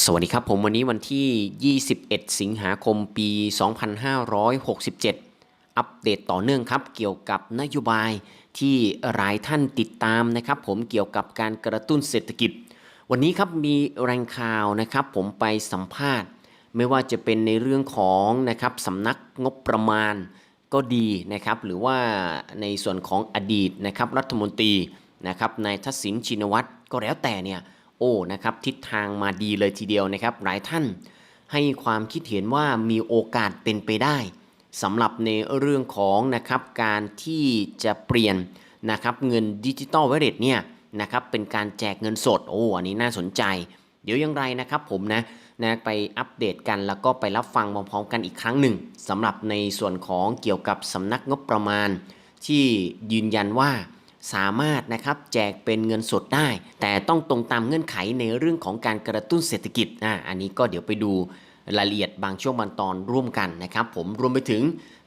สวัสดีครับผมวันนี้วันที่ 21 สิงหาคมปี 2567 อัปเดตต่อเนื่องครับเกี่ยวกับนโยบายที่หลายท่านติดตามนะครับ ผมเกี่ยวกับการกระตุ้นเศรษฐกิจ วันนี้ครับมีแรงข่าวนะครับผมไปสัมภาษณ์ ไม่ว่าจะเป็นในเรื่องของนะครับสำนักงบประมาณก็ดีนะครับ หรือว่าในส่วนของอดีตนะครับรัฐมนตรีนะครับนายทักษิณชินวัตรก็แล้วแต่เนี่ย โอ้นะครับทิศทางมาดีเลยทีเดียวนะครับ หลายท่านให้ความคิดเห็นว่ามีโอกาสเป็นไปได้สำหรับในเรื่องของนะครับการที่จะเปลี่ยนนะครับเงินดิจิตอลเวเล็ตเนี่ยนะครับเป็นการแจกเงินสดโอ้อันนี้น่าสนใจ เดี๋ยวอยังไรนะครับผมนะนะไปอัปเดตกันแล้วก็ไปรับฟังพร้อมๆกันอีกครั้งหนึ่งสำหรับในส่วนของเกี่ยวกับสำนักงบประมาณ ที่ยืนยันว่า สามารถนะครับแจกเป็นเงินสดได้ แต่ต้องตรงตามเงื่อนไขในเรื่องของการกระตุ้นเศรษฐกิจอ่าอันนี้ก็เดี๋ยวไปดูรายละเอียดบางช่วงบางตอนร่วมกันนะครับ ผมรวมไปถึง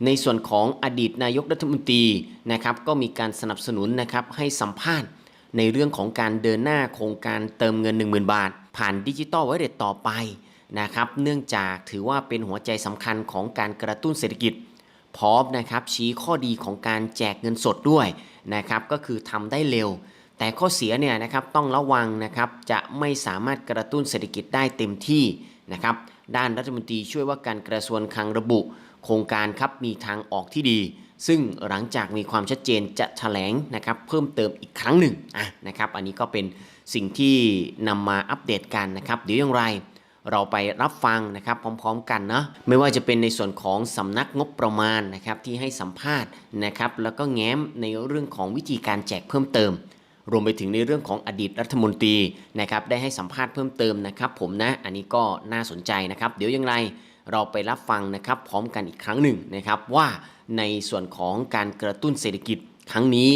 ในส่วนของอดีตนายกรัฐมนตรีนะครับก็มีการสนับสนุนนะครับให้สัมภาษณ์ในเรื่องของการเดินหน้าโครงการเติมเงิน 10,000 บาท ผ่านดิจิตอลไวเลตต่อไปนะครับเนื่องจากถือว่าเป็นหัวใจสำคัญของการกระตุ้นเศรษฐกิจ พร้อมนะครับชี้ข้อดีของการแจกเงินสดด้วย นะครับก็คือทำได้เร็ว แต่ข้อเสียเนี่ยนะครับต้องระวังนะครับจะไม่สามารถกระตุ้นเศรษฐกิจได้เต็มที่นะครับด้านรัฐมนตรีช่วยว่าการกระทรวงคลังระบุ โครงการครับมีทางออกที่ดี ซึ่งหลังจากมีความชัดเจนจะแถลงนะครับเพิ่มเติมอีกครั้งหนึ่งอะนะครับอันนี้ก็เป็นสิ่งที่นำมาอัปเดตกันนะครับเดี๋ยวอย่างไร เราไปรับฟังนะครับพร้อมๆกันเนาะไม่ว่าจะเป็นในส่วนของสำนักงบประมาณนะครับที่ให้สัมภาษณ์นะครับแล้วก็แง้มในเรื่องของวิธีการแจกเพิ่มเติม รวมไปถึงในเรื่องของอดีตรัฐมนตรีนะครับได้ให้สัมภาษณ์เพิ่มเติมนะครับผมนะอันนี้ก็น่าสนใจนะครับ เดี๋ยวย่างไรเราไปรับฟังนะครับพร้อมกันอีกครั้งหนึ่งนะครับว่าในส่วนของการกระตุ้นเศรษฐกิจครั้งนี้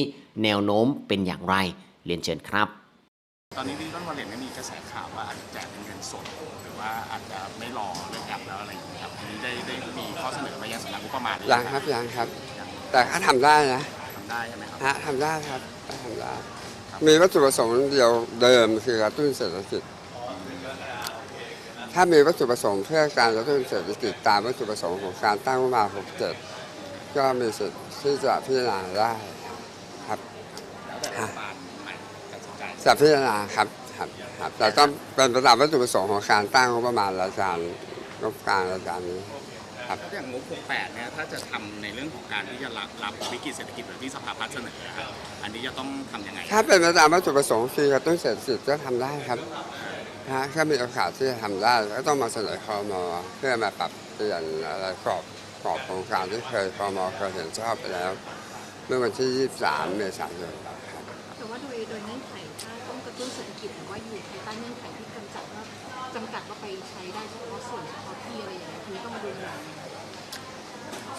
แนวโน้มเป็นอย่างไรเรียนเชิญครับ ตอนนี้ดิจิตอลวอลเล็ตเนี่ยมีกระแสข่าวว่าอาจจะแจกเป็นเงินสด หรือว่าอาจจะไม่รอเรื่องแอปแล้วอะไรอย่างเงี้ยครับอันนี้ได้ได้มีข้อเสนอมายังสำนักงบประมาณหอยังครับยังครับ แต่ถ้าทำได้นะทำได้ใช่ไหมครับฮะทำได้ครับทำได้ มีวัตถุประสงค์เดียวเดิมคือกระตุ้นเศรษฐกิจ ถ้ามีวัตถุประสงค์เพื่อการกระตุ้นเศรษฐกิจตามวัตถุประสงค์ของการตั้งงบประมาณ67ก็มีสิทธิ์ที่จะพิจารณาได้ครับ แล้วแต่รัฐบาลใหม่ตัด สินใจจะพิจารณาครับครับครับแต่ต้องเป็นไปตามวัตถุประสงค์ของการตั้งงบประมาณรายการงบกลางรายการนี้แล้วอย่างงบ68เนี่ยถ้าจะทำในเรื่องของการที่จะรับรับวิกฤตเศรษฐกิจแบบที่สภาพัฒน์เสนอครับอันนี้จะต้องทำยังไงถ้าเป็นไปตามวัตถุประสงค์คือกระตุ้นเศรษฐกิจก็ทำได้ครับนะฮะถ้ามีโอกาสที่จะทำได้ก็ต้องมาเสนอคอมเพื่อมาปรับเปลี่ยนอะไรกรอบกรอบโครงการที่เคยคอมเคยเห็นชอบไปแล้ว เมื่อวันที่ 23 เมษายนครับแต่ว่า โดยเงื่อนไขถ้าต้องกระตุ้นเศรษฐกิจหรือว่าอยู่ภายใต้เงื่อนไขที่กำจัดว่าจำกัดว่าไปใช้ได้เฉพาะส่วนเฉพาะที่อะไรอย่างเงี้ยคือต้องมาดูหลัง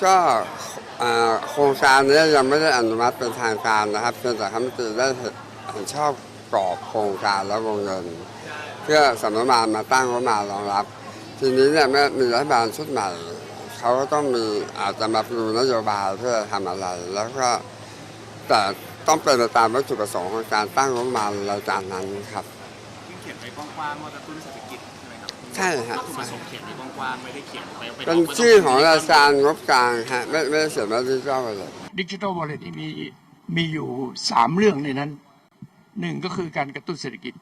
ก็โครงการนี้ยังไม่ได้อนุมัติเป็นทางการนะครับเพียงแต่คณะตีได้เห็นชอบกรอบโครงการและวงเงิน เพื่อสำนักงานมาตั้งงบประมารองรับ ทีนี้เนี่ยเมื่อมีรัฐบาลชุดใหม่เขาก็ต้องมีอาจจะมาดูนโยบายเพื่อทำอะไร แล้วก็แต่ ต้องเป็นไปตามวัตถุประสงค์ของการตั้งงบประมาณรายการนั้นครับ ที่เขียนไว้กว้างๆว่ากระตุ้นเศรษฐกิจใช่ไหมครับใช่ฮะ วัตถุประสงค์เขียนไว้กว้างๆไม่ได้เขียนไว้ว่าเป็นชื่อของรายการงบกลางฮะไม่ไม่ได้เขียนว่าดิจิทัลเลย ดิจิทัลวอลเล็ตมีมีอยู่สามเรื่องในนั้นหนึ่งก็คือการกระตุ้นเศรษฐกิจ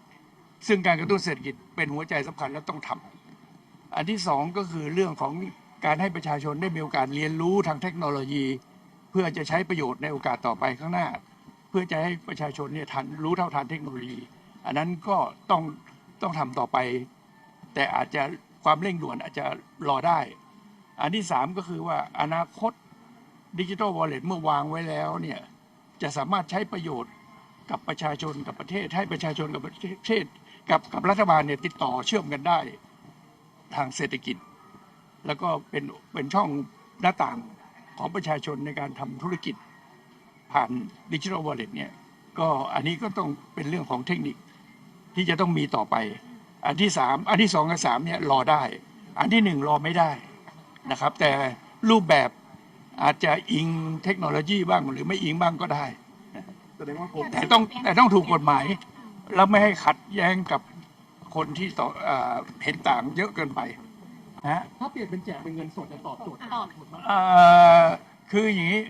ซึ่งการกระตุ้นเศรษฐกิจเป็นหัวใจสำคัญและต้องทำอันที่สองก็คือเรื่องของการให้ประชาชนได้มีโอกาสเรียนรู้ทางเทคโนโลยี เพื่อจะใช้ประโยชน์ในโอกาสต่อไปข้างหน้า เพื่อจะให้ประชาชนเนี่ยทันรู้เท่าทันเทคโนโลยี อันนั้นก็ต้องต้องทำต่อไป แต่อาจจะความเร่งด่วนอาจจะรอได้ อันที่สามก็คือว่าอนาคตดิจิทัลวอลเล็ตเมื่อวางไว้แล้วเนี่ยจะสามารถใช้ประโยชน์กับประชาชนกับประเทศ ให้ประชาชนกับประเทศกับกับรัฐบาลเนี่ยติดต่อเชื่อมกันได้ทางเศรษฐกิจ แล้วก็เป็นเป็นช่องหน้าต่างของประชาชนในการทำธุรกิจ ผ่านดิจิทัลวอลเล็ตเนี่ยก็อันนี้ก็ต้องเป็นเรื่องของเทคนิคที่จะต้องมีต่อไป อันที่สามอันที่สองกับสามเนี่ยรอได้ อันที่หนึ่งรอไม่ได้นะครับ แต่รูปแบบอาจจะอิงเทคโนโลยีบ้างหรือไม่อิงบ้างก็ได้แสดงว่าผมแต่ต้องแต่ต้องถูกกฎหมาย แล้วไม่ให้ขัดแย้งกับคนที่ต่อเอ่อเห็นต่างเยอะเกินไปนะฮะถ้าเปลี่ยนเป็นแจกเป็นเงินสดจะตอบโจทย์ตอบเอ่อคืออย่างนี้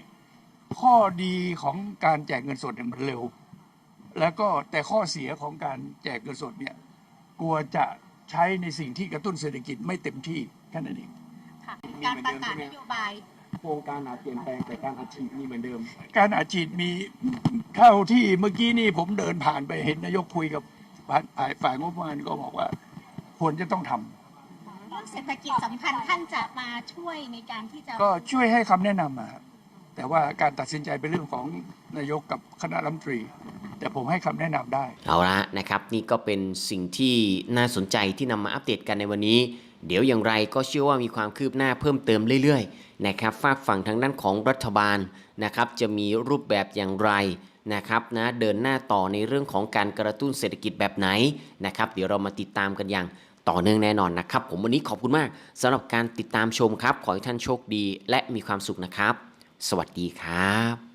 ข้อดีของการแจกเงินสดเนี่ยมันเร็ว แล้วก็แต่ข้อเสียของการแจกเงินสดเนี่ยกลัวจะใช้ในสิ่งที่กระตุ้นเศรษฐกิจไม่เต็มที่แค่นั้นเองค่ะการประกาศนโยบายโครงการอาจเปลี่ยนแปลงแต่การอัดฉีดมีเหมือนเดิม การอาชีพมีเท่าที่เมื่อกี้นี่ผมเดินผ่านไปเห็นนายกคุยกับฝ่ายฝ่ายฝ่ายงบประมาณก็บอกว่า ควรจะต้องทำเรื่องเศรษฐกิจสำคัญท่านจะมาช่วยในการที่จะก็ช่วยให้คำแนะนำมาครับ แต่ว่าการตัดสินใจเป็นเรื่องของนายกกับคณะรัฐมนตรี แต่ผมให้คำแนะนำได้ เอาละนะครับ นี่ก็เป็นสิ่งที่น่าสนใจที่นำมาอัปเดตกันในวันนี้ เดี๋ยวอย่างไรก็เชื่อว่ามีความคืบหน้าเพิ่มเติมเรื่อยๆนะครับฝากฝั่งทางด้านของรัฐบาลนะครับจะมีรูปแบบอย่างไรนะครับนะเดินหน้าต่อในเรื่องของการกระตุ้นเศรษฐกิจแบบไหนนะครับเดี๋ยวเรามาติดตามกันอย่างต่อเนื่องแน่นอนนะครับ ผมวันนี้ขอบคุณมากสำหรับการติดตามชมครับ ขอให้ท่านโชคดีและมีความสุขนะครับ สวัสดีครับ